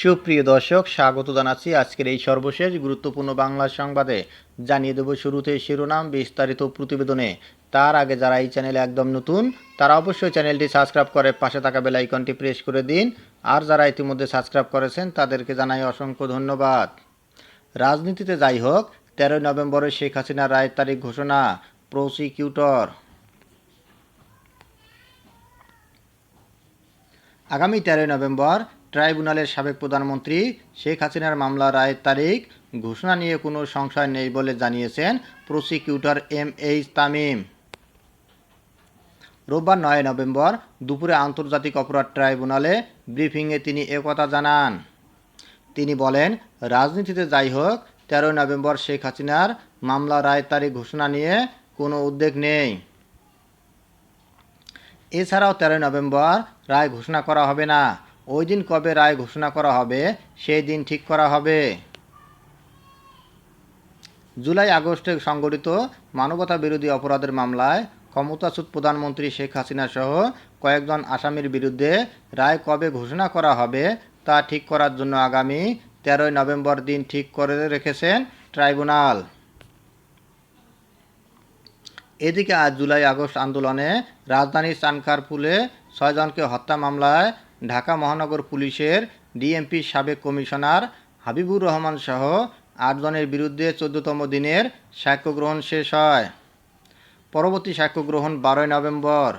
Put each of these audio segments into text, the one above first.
সুপ্রিয় দর্শক, স্বাগত জানাচ্ছি আজকের এই সর্বশেষ গুরুত্বপূর্ণ বাংলা সংবাদে। জানিয়ে দেব শুরুতে শিরোনাম, বিস্তারিত প্রতিবেদনে। তার আগে যারা এই চ্যানেলে একদম নতুন, তারা অবশ্যই চ্যানেলটি সাবস্ক্রাইব করে পাশে থাকা বেল আইকনটি প্রেস করে দিন। আর যারা ইতিমধ্যে সাবস্ক্রাইব করেছেন, তাদেরকে জানাই অসংখ্য ধন্যবাদ। রাজনীতিতে যাই হোক, তেরোই নভেম্বরে শেখ হাসিনার রায়ের তারিখ ঘোষণা, প্রসিকিউটর। আগামী তেরোই নভেম্বর ট্রাইব্যুনালের সাবেক প্রধানমন্ত্রী শেখ হাসিনার মামলা রায়ের তারিখ, ঘোষণা নিয়ে কোনো সংশয় নেই বলে জানিয়েছেন প্রসিকিউটর এম এইচ তামিম। রোববার নয় নভেম্বর দুপুরে আন্তর্জাতিক অপরাধ ট্রাইব্যুনালে ব্রিফিংয়ে তিনি একথা জানান। তিনি বলেন, রাজনীতিতে যাই হোক, তেরোই নভেম্বর শেখ হাসিনার মামলা রায়ের তারিখ ঘোষণা নিয়ে কোনো উদ্বেগ নেই। এছাড়াও তেরোই নভেম্বর রায় ঘোষণা করা হবে না। ওই দিন কবে রায় ঘোষণা করা হবে, সেই দিন ঠিক করা হবে। জুলাই আগস্টে সংগঠিত মানবতা বিরোধী অপরাধের মামলায় ক্ষমতাচ্যুত প্রধানমন্ত্রী শেখ হাসিনা সহ কয়েকজন আসামির বিরুদ্ধে রায় কবে ঘোষণা করা হবে, তা ঠিক করার জন্য আগামী তেরোই নভেম্বর দিন ঠিক করে রেখেছেন ট্রাইব্যুনাল। এদিকে আজ জুলাই আগস্ট আন্দোলনে রাজধানীর চানখারপুলে ছয়জনকে হত্যা মামলায় ঢাকা মহানগর পুলিশের ডিএমপি সাবেক কমিশনার হাবিবুর রহমান সহ আটজনের বিরুদ্ধে চোদ্দতম দিনের সাক্ষ্য গ্রহণ শেষ হয়। পরবর্তী সাক্ষ্য গ্রহণ বারোই নভেম্বর।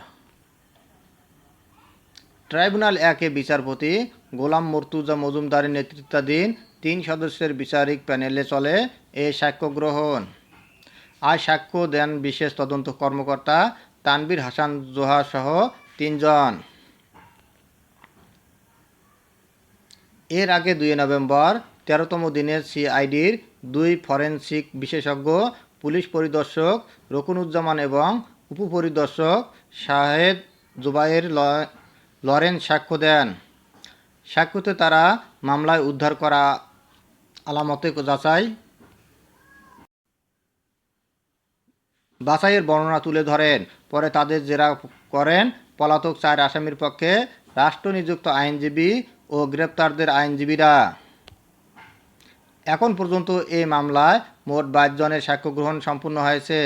ট্রাইব্যুনাল একে বিচারপতি গোলাম মর্তুজা মজুমদারের নেতৃত্বাধীন তিন সদস্যের বিচারিক প্যানেলে চলে এই সাক্ষ্য গ্রহণ আজ সাক্ষ্য দেন বিশেষ তদন্ত কর্মকর্তা তানবীর হাসান জোহা সহ তিনজন। এর আগে দুই নভেম্বর তেরোতম দিনের সিআইডির দুই ফরেনসিক বিশেষজ্ঞ, পুলিশ পরিদর্শক রকুনুজ্জামান এবং উপপরিদর্শক শাহেদ জুবাইর ল- লরেন্স সাক্ষ্য দেন। সাক্ষ্যতে তারা মামলায় উদ্ধার করা আলামতে যাচাই, বাছাইয়ের বর্ণনা তুলে ধরেন। পরে তাদের জেরা করেন পলাতক চার আসামির পক্ষে রাষ্ট্রনিযুক্ত আইনজীবী ও গ্রেপ্তারদের আইনজীবীরা। এখন পর্যন্ত এই মামলায় মোট বাইশ জনের সাক্ষ্য গ্রহণ সম্পূর্ণ হয়েছে।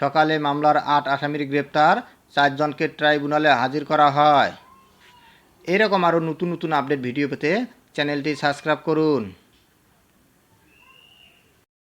সকালে মামলার আট আসামির গ্রেপ্তার চারজনকে ট্রাইব্যুনালে হাজির করা হয়। এরকম আরও নতুন নতুন আপডেট ভিডিও পেতে চ্যানেলটি সাবস্ক্রাইব করুন।